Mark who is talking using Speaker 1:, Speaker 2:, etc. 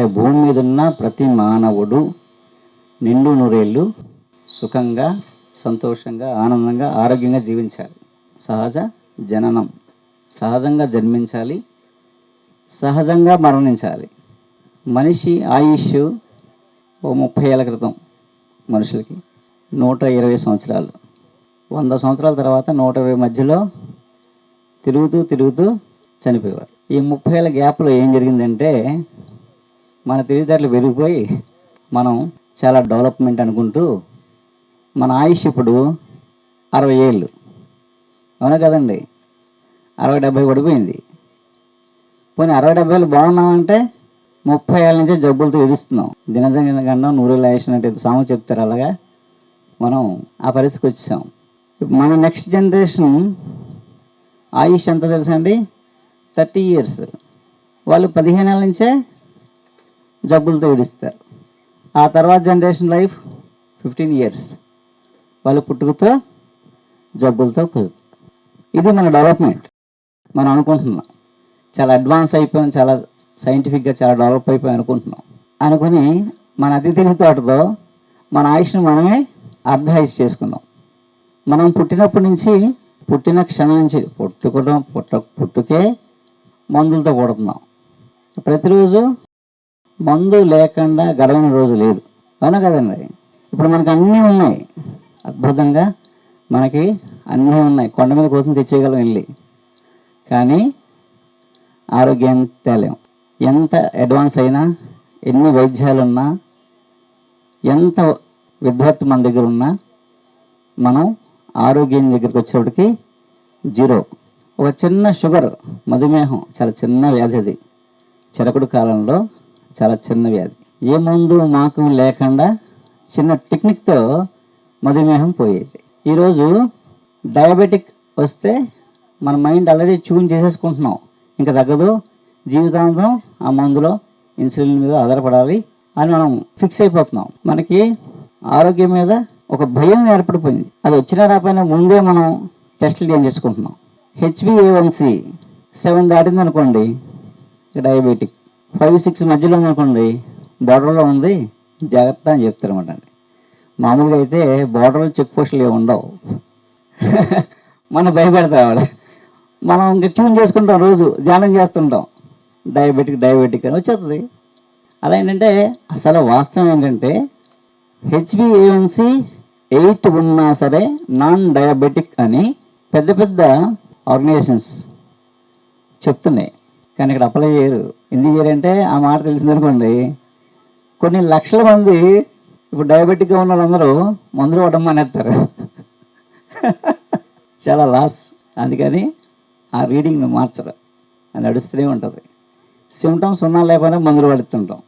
Speaker 1: అంటే భూమి మీద ఉన్న ప్రతి మానవుడు నిండు నూరేళ్ళు సుఖంగా సంతోషంగా ఆనందంగా ఆరోగ్యంగా జీవించాలి. సహజ జననం. సహజంగా జన్మించాలి. సహజంగా మరణించాలి. మనిషి ఆయుష్ ఓ ముప్పై ఏళ్ళ క్రితం మనుషులకి. నూట ఇరవై సంవత్సరాలు. వంద సంవత్సరాల తర్వాత నూట ఇరవై మధ్యలో తిరుగుతూ తిరుగుతూ చనిపోయేవారు. ఈ ముప్పై ఏళ్ళ గ్యాప్లో ఏం జరిగిందంటే మన తెలివితేటలు పెరిగిపోయి మనం చాలా డెవలప్మెంట్ అనుకుంటూ మన ఆయుష్ ఇప్పుడు అరవై ఏళ్ళు. అవునా కదండి? అరవై డెబ్బై పడిపోయింది. పోనీ అరవై డెబ్బైలు బాగున్నామంటే ముప్పై ఏళ్ళ నుంచే జబ్బులతో ఏడుస్తున్నాం. దినదిన గండం నూరేళ్ళు వేసినట్టు సాము చెప్తారు అలాగా? మనం ఆ పరిస్థితికి వచ్చేసాం. ఇప్పుడు మన నెక్స్ట్ జనరేషన్ ఆయుష్ ఎంత తెలుసా అండి? Thirty years. వాళ్ళు పదిహేను ఏళ్ళ నుంచే జబ్బులతో విడిస్తారు ఆ తర్వాత జనరేషన్ లైఫ్ ఫిఫ్టీన్ ఇయర్స్ వాళ్ళు పుట్టుకతో జబ్బులతో పోతారు ఇది మన డెవలప్మెంట్ మనం అనుకుంటున్నాం. చాలా అడ్వాన్స్ అయిపోయాం చాలా సైంటిఫిక్గా చాలా డెవలప్ అయిపోయాం అనుకుంటున్నాం. అనుకుని మన అతి తెలివితోటతో మన ఆయుష్ను మనమే అర్ధాయుష్ చేసుకుందాం మనం పుట్టినప్పటి నుంచి పుట్టిన క్షణం నుంచి పుట్టుకోవడం పుట్ట పుట్టుకే మందులతో కొడుతున్నాం. ప్రతిరోజు మందు లేకుండా గడవని రోజు లేదు. అవునా కదండి? ఇప్పుడు మనకు అన్నీ ఉన్నాయి. అద్భుతంగా మనకి అన్నీ ఉన్నాయి. కొండ మీద కోసం తెచ్చేయగలం వెళ్ళి. కానీ ఆరోగ్యం తేలేం. ఎంత అడ్వాన్స్ అయినా ఎన్ని వైద్యాలు ఉన్నా ఎంత విద్వత్తు మన దగ్గర ఉన్నా మనం ఆరోగ్యం దగ్గరికి వచ్చేప్పటికి జీరో. ఒక చిన్న షుగర్ మధుమేహం చాలా చిన్న వ్యాధి అది. చిరకుడు కాలంలో చాలా చిన్న వ్యాధి. ఏ మందు మాకు లేకుండా చిన్న టెక్నిక్తో మధుమేహం పోయేది. ఈరోజు డయాబెటిక్ వస్తే మన మైండ్ ఆల్రెడీ ట్యూన్ చేసేసుకుంటున్నాం. ఇంకా తగ్గదు. జీవితాంతం ఆ మందులో ఇన్సులిన్ మీద ఆధారపడాలి అని మనం ఫిక్స్ అయిపోతున్నాం. మనకి ఆరోగ్యం మీద ఒక భయం ఏర్పడిపోయింది. అది వచ్చినా రాకపోయినా ముందే మనం టెస్టులు ఏం చేసుకుంటున్నాం. హెచ్బిఏవన్సి సెవెన్ దాటింది అనుకోండి డయాబెటిక్ ఫైవ్ సిక్స్ మధ్యలో ఉందనుకోండి బార్డర్లో ఉంది జాగ్రత్త అని చెప్తారనమాట అండి. మామూలుగా అయితే బార్డర్లో చెక్ పోస్టులు ఏమి ఉండవు. మనం భయపెడతాం ఆవిడ మనం ఇంకా ట్యూన్ చేసుకుంటాం రోజు ధ్యానం చేస్తుంటాం. డయాబెటిక్ డయాబెటిక్ అని వచ్చేస్తుంది. అలా ఏంటంటే అసలు వాస్తవం ఏంటంటే హెచ్బిఏఎన్సి ఎయిట్ ఉన్నా సరే నాన్ డయాబెటిక్ అని పెద్ద పెద్ద ఆర్గనైజేషన్స్ చెప్తున్నాయి. కానీ ఇక్కడ అప్లై చేయరు. ఎందుకు చేయరంటే ఆ మాట తెలిసిందనుకోండి కొన్ని లక్షల మంది ఇప్పుడు డయాబెటిక్గా ఉన్న వాళ్ళందరూ మందులు పడడం మానేస్తారు. చాలా లాస్ అందుకని ఆ రీడింగ్ను మార్చరు. అది నడుస్తూనే ఉంటుంది. సిమ్టమ్స్ ఉన్నా లేకపోయినా మందులు పడుతుంటాం